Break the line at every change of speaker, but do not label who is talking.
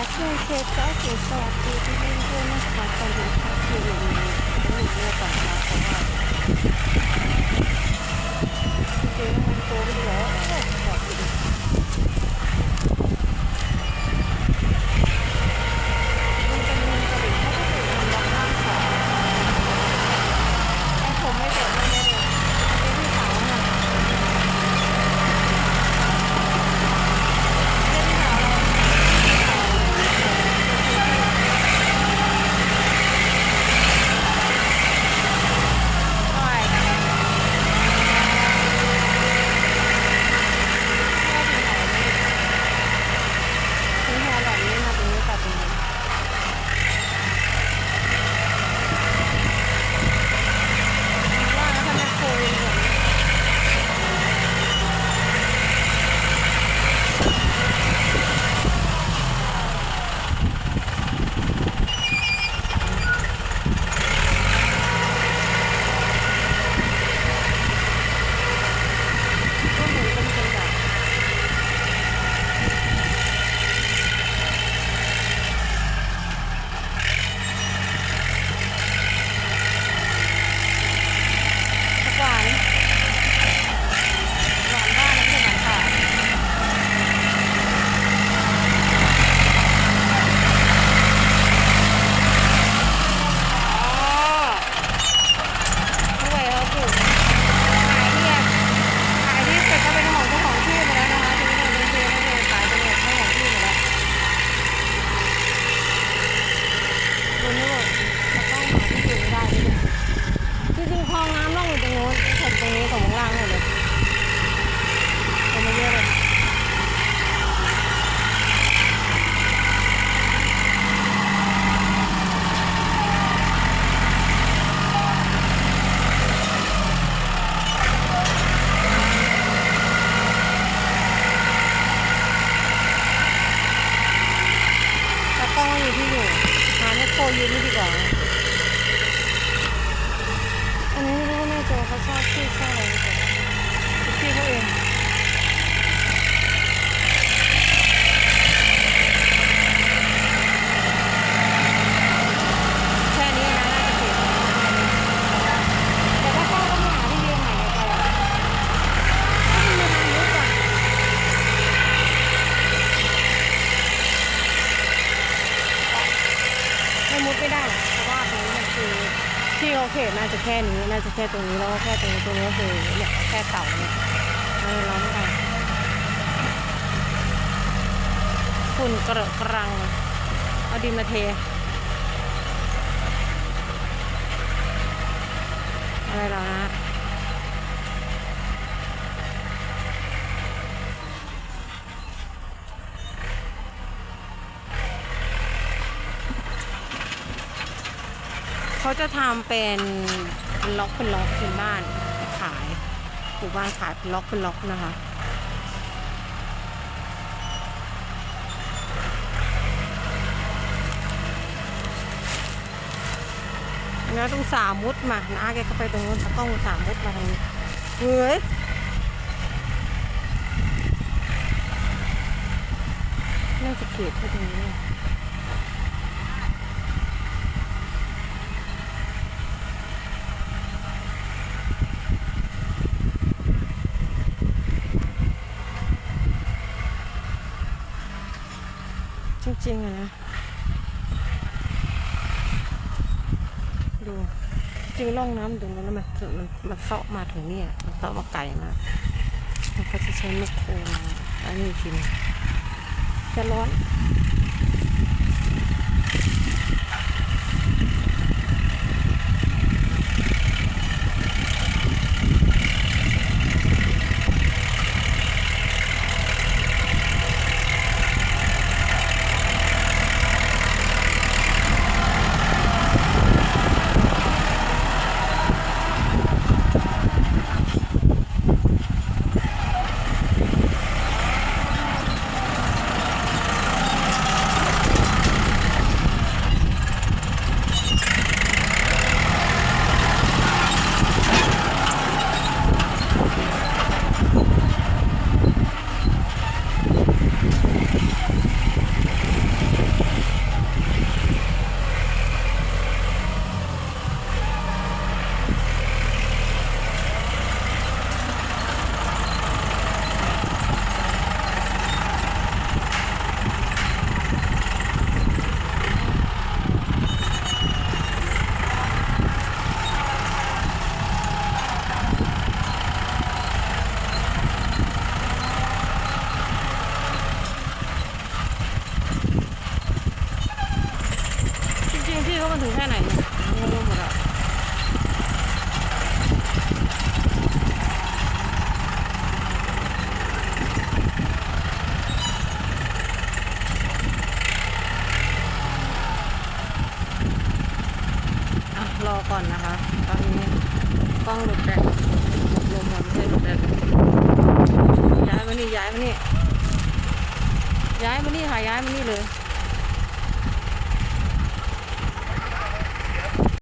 ยักษ์เพื่อนเช ยืนไม่ดีกว่าอันนี้ไม่รู้ว่าแม่เจเขาชอบชื่อชอบอะไรแต่ชื่อเขาเองแค่นี้นะน่าจะเก็บแต่ถ้าเข้าต้องหาที่ยืนใหม่ไปอะถ้ามันมีทางยุบอะ ไมุดไม่ได้เพราะว่าตรงนี้มันคือที่เขาเขตน่าจะแค่นี้น่าจะแค่ตรงนี้แล้วก็แค่ตรงนี้ตรงนี้คือเนี่ยแค่เต่าเนี่ยเออราไม่ได้ฝุ่นกระกรังเลยเอาดินมาเทอะไรเรานะ เขาจะทำเป็นล็อกเป็นล็อกเป็นบ้านขายปลูกบ้านขายเป็นล็อกเป็นล็อกนะคะนะต้องสามมุดมานะแกก็ไปตรงนู้นต้องสามมุดมาทางนี้เฮ้ยน่าจะเกลียดที่ตรงนี้ จริงๆอะนะ ดูจริงร่องน้ำตรงนั้นมันมันมันเซาะมาถึงเนี่ยมันเซาะมาไกลมากมันก็จะใช้ลูกโคมาอันนี้จริ ว่ามันถึงแค่ไหนงงหมดแล้วรอก่อนนะคะ ตอนนี้กล้องหลุดแดดลมมัไม่ใช่หลุดแดดย้ายมานี่ย้ายมานี่ย้ายมานี่ค่ะย้ายมานี่เลย